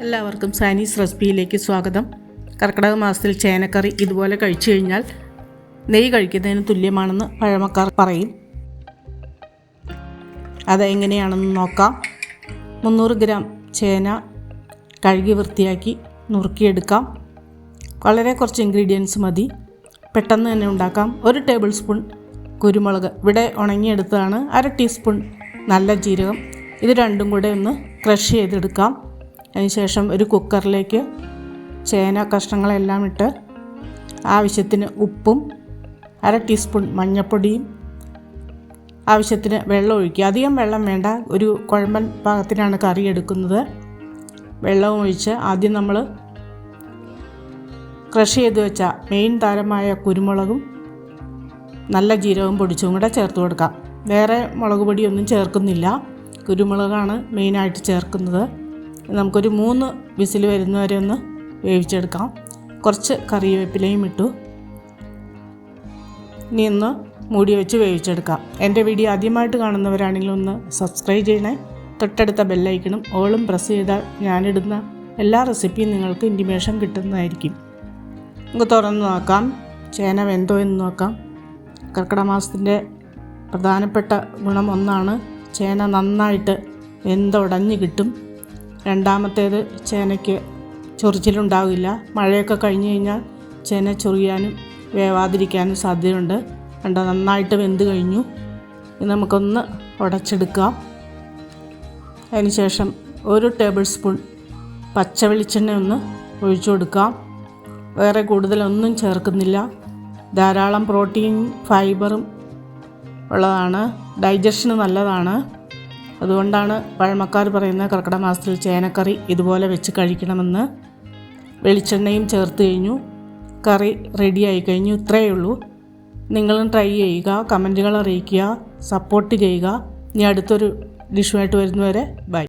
എല്ലാവർക്കും സാനീസ് റെസിപ്പിയിലേക്ക് സ്വാഗതം. കർക്കിടക മാസത്തിൽ ചേനക്കറി ഇതുപോലെ കഴിച്ചു കഴിഞ്ഞാൽ നെയ്യ് കഴിക്കുന്നതിന് തുല്യമാണെന്ന് പഴമക്കാർ പറയും. അതെങ്ങനെയാണെന്ന് നോക്കാം. മുന്നൂറ് ഗ്രാം ചേന കഴുകി വൃത്തിയാക്കി നുറുക്കിയെടുക്കാം. വളരെ കുറച്ച് ഇൻഗ്രീഡിയൻസ് മതി. പെട്ടെന്ന് തന്നെ ഉണ്ടാക്കാം. ഒരു ടേബിൾ സ്പൂൺ കുരുമുളക്. ഇവിടെ ഉണങ്ങിയെടുത്തതാണ് അര ടീസ്പൂൺ നല്ല ജീരകം. ഇത് രണ്ടും കൂടെ ഒന്ന് ക്രഷ് ചെയ്തെടുക്കാം. അതിനുശേഷം ഒരു കുക്കറിലേക്ക് ചേന കഷ്ണങ്ങളെല്ലാം ഇട്ട് ആവശ്യത്തിന് ഉപ്പും അര ടീസ്പൂൺ മഞ്ഞൾപ്പൊടിയും ആവശ്യത്തിന് വെള്ളം ഒഴിക്കുക. അധികം വെള്ളം വേണ്ട. ഒരു കുഴമ്പൻ പാകത്തിനാണ് കറി എടുക്കുന്നത്. വെള്ളവും ഒഴിച്ച് ആദ്യം നമ്മൾ ക്രഷ് ചെയ്ത് വെച്ച മെയിൻ താരമായ കുരുമുളകും നല്ല ജീരകവും പൊടിച്ചും കൂടെ ചേർത്ത് കൊടുക്കാം. വേറെ മുളക് പൊടിയൊന്നും ചേർക്കുന്നില്ല. കുരുമുളകാണ് മെയിനായിട്ട് ചേർക്കുന്നത്. നമുക്കൊരു മൂന്ന് വിസിൽ വരുന്നവരെ ഒന്ന് വേവിച്ചെടുക്കാം. കുറച്ച് കറിവേപ്പിലയും ഇട്ടു. ഇനി ഒന്ന് മൂടി വെച്ച് വേവിച്ചെടുക്കാം. എന്റെ വീഡിയോ ആദ്യമായിട്ട് കാണുന്നവരാണെങ്കിൽ ഒന്ന് സബ്സ്ക്രൈബ് ചെയ്യണേ. തൊട്ടടുത്ത ബെല്ലൈക്കണം ഓളും പ്രസ് ചെയ്താൽ ഞാനിടുന്ന എല്ലാ റെസിപ്പിയും നിങ്ങൾക്ക് ഇന്റിമേഷൻ കിട്ടുന്നതായിരിക്കും. നമുക്ക് തുറന്ന് നോക്കാം. ചേന വെന്തോ എന്ന് നോക്കാം. കർക്കിടക മാസത്തിന്റെ പ്രധാനപ്പെട്ട ഗുണം ഒന്നാണ് ചേന നന്നായിട്ട് വെന്തുടഞ്ഞ് കിട്ടും. രണ്ടാമത്തേത് ചേനയ്ക്ക് ചൊറിച്ചിലുണ്ടാവില്ല. മഴയൊക്കെ കഴിഞ്ഞ് കഴിഞ്ഞാൽ ചേന ചൊറിയാനും വേവാതിരിക്കാനും സാധ്യതയുണ്ട്. കണ്ടോ നന്നായിട്ട് വെന്ത് കഴിഞ്ഞു. ഇത് നമുക്കൊന്ന് ഉടച്ചെടുക്കാം. അതിനുശേഷം ഒരു ടേബിൾ സ്പൂൺ പച്ച വെളിച്ചെണ്ണ ഒന്ന് ഒഴിച്ചു കൊടുക്കാം. വേറെ കൂടുതലൊന്നും ചേർക്കുന്നില്ല. ധാരാളം പ്രോട്ടീൻ ഫൈബറും ഉള്ളതാണ്. ഡൈജഷന് നല്ലതാണ്. അതുകൊണ്ടാണ് പഴമക്കാർ പറയുന്നത് കർക്കിടക മാസത്തിൽ ചേനക്കറി ഇതുപോലെ വെച്ച് കഴിക്കണമെന്ന് വെളിച്ചെണ്ണയും ചേർത്ത് കഴിഞ്ഞു. കറി റെഡിയായി കഴിഞ്ഞു. ഇത്രയേ ഉള്ളൂ. നിങ്ങളും ട്രൈ ചെയ്യുക കമന്റുകൾ അറിയിക്കുക സപ്പോർട്ട് ചെയ്യുക. ഇനി അടുത്തൊരു ഡിഷുമായിട്ട് വരുന്നവരെ ബൈ